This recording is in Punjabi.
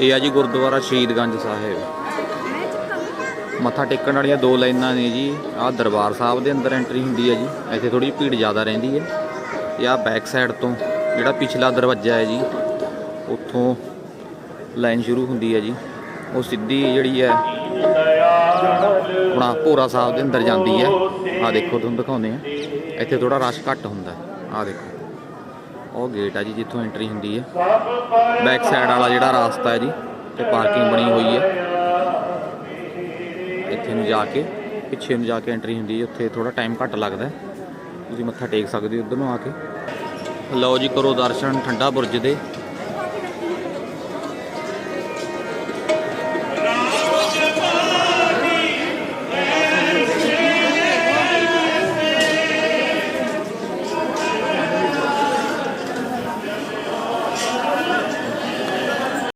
ਇਹ ਆ ਜੀ ਗੁਰਦੁਆਰਾ ਸ਼ਹੀਦਗੰਜ ਸਾਹਿਬ। ਮੱਥਾ ਟੇਕਣ ਵਾਲੀਆਂ ਦੋ ਲਾਈਨਾਂ ਨੇ ਜੀ। ਆਹ ਦਰਬਾਰ ਸਾਹਿਬ ਦੇ ਅੰਦਰ ਐਂਟਰੀ ਹੁੰਦੀ ਹੈ ਜੀ। ਇੱਥੇ ਥੋੜੀ ਭੀੜ ਜ਼ਿਆਦਾ ਰਹਿੰਦੀ ਹੈ। ਇਹ ਆ ਬੈਕ ਸਾਈਡ ਤੋਂ ਜਿਹੜਾ ਪਿਛਲਾ ਦਰਵਾਜ਼ਾ ਹੈ ਜੀ, ਉੱਥੋਂ ਲਾਈਨ ਸ਼ੁਰੂ ਹੁੰਦੀ ਹੈ ਜੀ। ਉਹ ਸਿੱਧੀ ਜਿਹੜੀ ਹੈ ਆਪਣਾ ਭੋਰਾ ਸਾਹਿਬ ਦੇ ਅੰਦਰ ਜਾਂਦੀ ਹੈ। ਆ ਦੇਖੋ, ਤੁਹਾਨੂੰ ਦਿਖਾਉਂਦੇ ਆ ਇੱਥੇ ਥੋੜਾ ਰਸ਼ ਘੱਟ ਹੁੰਦਾ। ਆ ਦੇਖੋ। ਉਹ ਗੇਟ ਆ ਜੀ, ਜਿੱਥੋਂ ਐਂਟਰੀ ਹੁੰਦੀ ਹੈ ਬੈਕ ਸਾਈਡ ਵਾਲਾ ਜਿਹੜਾ ਰਾਸਤਾ ਹੈ ਜੀ, ਤੇ ਪਾਰਕਿੰਗ ਬਣੀ ਹੋਈ ਹੈ ਇੱਥੇ ਨੂੰ ਜਾ ਕੇ, ਪਿੱਛੇ ਨੂੰ ਜਾ ਕੇ ਐਂਟਰੀ ਹੁੰਦੀ ਹੈ ਉੱਥੇ ਥੋੜਾ ਟਾਈਮ ਘੱਟ ਲੱਗਦਾ ਤੁਸੀਂ ਮੱਥਾ ਟੇਕ ਸਕਦੇ ਹੋ ਉਧਰ ਨੂੰ ਆ ਕੇ। ਲਓ ਜੀ, ਕਰੋ ਦਰਸ਼ਨ ਠੰਡਾ ਬੁਰਜ ਦੇ।